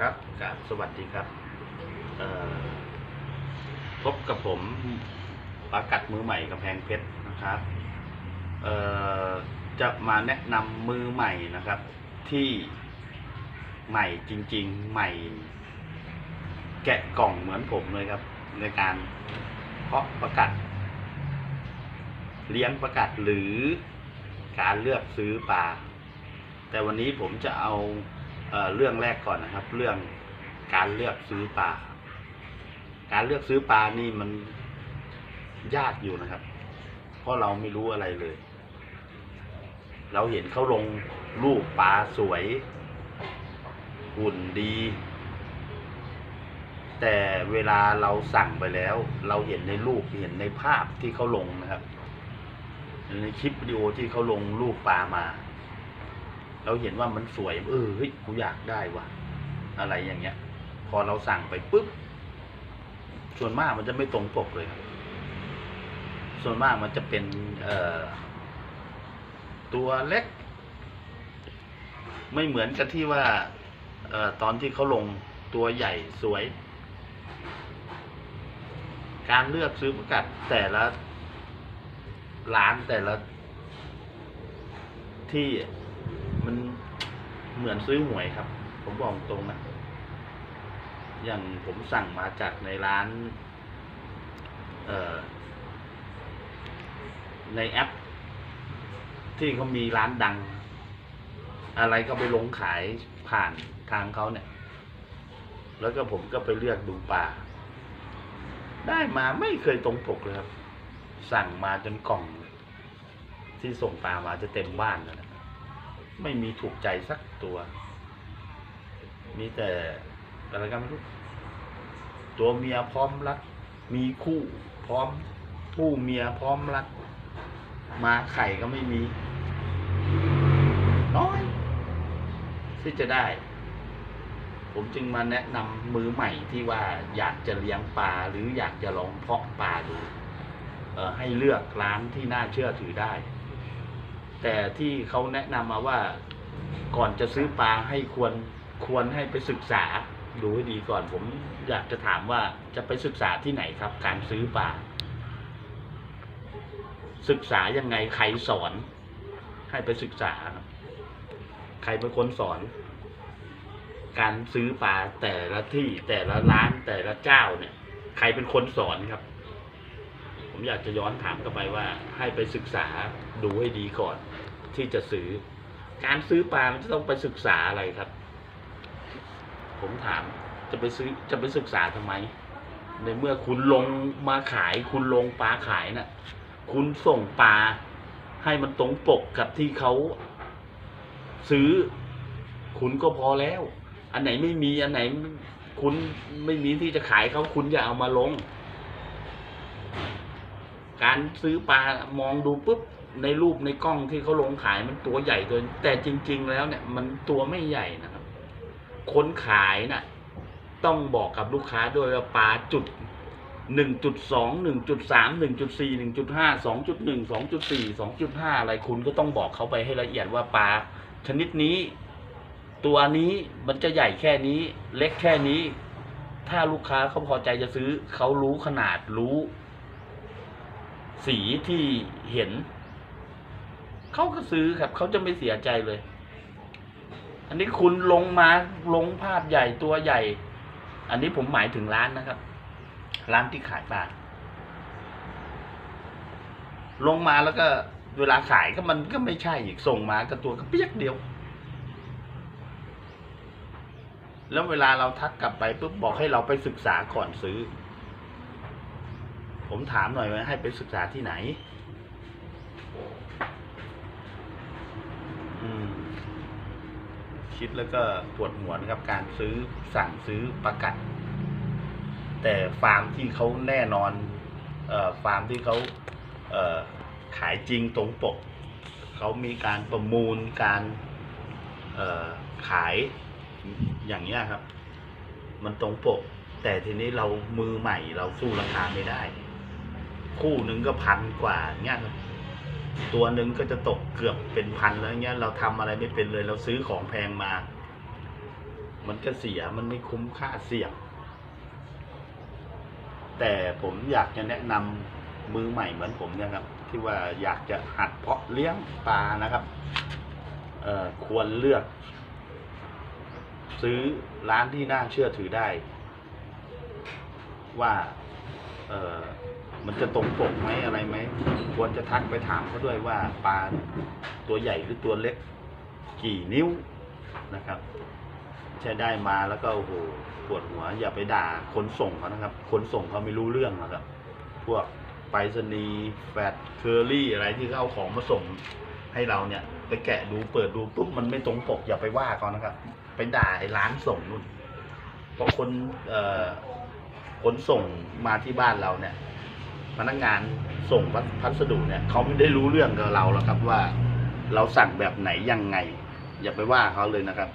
ครับครับสวัสดีครับพบกับผมปากัดมือใหม่กำแพงเพชรนะครับจะมาแนะนำมือใหม่นะครับ ที่ใหม่จริง ๆ ใหม่ แกะกล่องเหมือนผมเลยครับ ในการเพาะประกัด เลี้ยงประกัดหรือการเลือกซื้อปลาแต่วันนี้ผมจะเอา เเรื่องแรกก่อนนะครับ เรื่องการเลือกซื้อปลาการเลือกซื้อปลานี่มันยากอยู่นะครับ เพราะเราไม่รู้อะไรเลย เราเห็นเขาลงรูปปลาสวยหุ่นดี แต่เวลาเราสั่งไปแล้ว เราเห็นในรูปเห็นในภาพที่เขาลงนะครับ ในคลิปวิดีโอที่เขาลงรูปปลามา เราเห็นว่ามันสวย เออเฮ้ยกูอยากได้ว่ะ อะไรอย่างเงี้ย พอเราสั่งไปปุ๊บส่วนมากมันจะไม่ตรงปกเลยครับ ส่วนมากมันจะเป็น เอ่อ ตัวเล็ก ไม่เหมือนกับที่ว่า เอ่อ ตอนที่เขาลงตัวใหญ่สวย การเลือกซื้อประกัดแต่ละร้านแต่ละที่ เหมือนซื้อหวยครับ ผมบอกตรงนะอย่างผมสั่งมาจากในร้าน เอ่อ ในแอป ที่เขามีร้านดัง อะไรก็ไปลงขายผ่านทางเขาเนี่ย แล้วก็ผมก็ไปเลือกดูปลาได้มาไม่เคยตรงปกเลยครับ สั่งมาจนกล่อง ที่ส่งปลามาจะเต็มบ้านแล้วนะ ไม่มีถูกใจสักตัว มีแต่อะไรกันไม่รู้ตัวเมียพร้อมรัก มีคู่พร้อมผู้เมียพร้อมรัก มาไข่ก็ไม่มี น้อยที่จะได้ ผมจึงมาแนะนำมือใหม่ที่ว่าอยากจะเลี้ยงปลาหรืออยากจะลองเพาะปลาดูให้เลือกร้านที่น่าเชื่อถือได้ แต่ที่เขาแนะนำมาว่าก่อนจะซื้อปลาให้ควรควรให้ไปศึกษาดูให้ดีก่อนผมอยากจะถามว่าจะไปศึกษาที่ไหนครับ การซื้อปลาศึกษายังไงใครสอน ให้ไปศึกษาครับใครเป็นคนสอน การซื้อปลาแต่ละที่แต่ละร้านแต่ละเจ้าเนี่ย ใครเป็นคนสอนครับ ผมอยากจะย้อนถามกลับไปว่าให้ไปศึกษาดูให้ดีก่อนที่จะซื้อ การซื้อปลามันจะต้องไปศึกษาอะไรครับ ผมถามจะไปซื้อจะไปศึกษาทำไม ในเมื่อคุณลงมาขาย คุณลงปลาขายน่ะ คุณส่งปลาให้มันตรงปกกับที่เขาซื้อ คุณก็พอแล้ว อันไหนไม่มีอันไหนคุณไม่มีที่จะขายเขาคุณอย่าเอามาลง การซื้อปลามองดูปุ๊บในรูปในกล้องที่เขาลงขายมันตัวใหญ่ตัวแต่จริง ๆ แล้วเนี่ย มันตัวไม่ใหญ่นะครับ คนขายน่ะ ต้องบอกกับลูกค้าด้วยว่าปลาจุดหนึ่งจุดสองหนึ่งจุดสามหนึ่งจุดสี่หนึ่งจุดห้าสองจุดหนึ่งสองจุดสี่สองจุดห้าอะไรคุณก็ต้องบอกเขาไปให้ละเอียดว่าปลาชนิดนี้ ตัวนี้มันจะใหญ่แค่นี้ เล็กแค่นี้ ถ้าลูกค้าเขาพอใจจะซื้อเขารู้ขนาดรู้ สีที่เห็น เขาก็ซื้อครับ เขาจะไม่เสียใจเลย อันนี้คุณลงมาลงภาพใหญ่ตัวใหญ่ อันนี้ผมหมายถึงร้านนะครับ ร้านที่ขายปลาลงมาแล้วก็เวลาขายก็มันก็ไม่ใช่อีกส่งมาก็ตัวก็เปียกเดียว แล้วเวลาเราทักกลับไปปุ๊บบอกให้เราไปศึกษาก่อนซื้อ ผมถามหน่อยว่าให้ไปศึกษาที่ไหน คิดแล้วก็ปวดหัวนะครับ การซื้อสั่งซื้อประกัด แต่ฟาร์มที่เขาแน่นอนออฟาร์มที่เขาเขายจริงตรงปก เขามีการประมูลการขายอย่างเงี้ครับ มันตรงปก แต่ทีนี้เรามือใหม่เราสู้ราคาไม่ได้ คู่หนึ่งก็พันกว่าเงี้ยครับตัวหนึ่งก็จะตกเกือบเป็นพันแล้วเงี้ยเราทำอะไรไม่เป็นเลยเราซื้อของแพงมา มันก็เสียมันไม่คุ้มค่าเสี่ยง แต่ผมอยากจะแนะนำมือใหม่เหมือนผมเนี่ยครับที่ว่าอยากจะหัดเพาะเลี้ยงปลานะครับเอ่อควรเลือก ซื้อร้านที่น่าเชื่อถือได้ ว่าเออ มันจะตรงปกไหมอะไรไหมควรจะทักไปถามเขาด้วยว่าปลาตัวใหญ่หรือตัวเล็กกี่นิ้วนะครับ ใช้ได้มาแล้วก็โอ้โหปวดหัว อย่าไปด่าคนส่งเขานะครับ คนส่งเขาไม่รู้เรื่องนะครับ พวกไปรษณีย์แฟดเคอรี่อะไรที่เขาเอาของมาส่งให้เราเนี่ย ไปแกะดูเปิดดูปุ๊บมันไม่ตรงปกอย่าไปว่าเขานะครับ ไปด่าไอ้ร้านส่งนู่นเพราะคนเอ่อคนส่งมาที่บ้านเราเนี่ย พนักงานส่งพัสพัสดุเนี่ยเขาไม่ได้รู้เรื่องกับเราหรอกครับว่า เราสั่งแบบไหนยังไง อย่าไปว่าเขาเลยนะครับ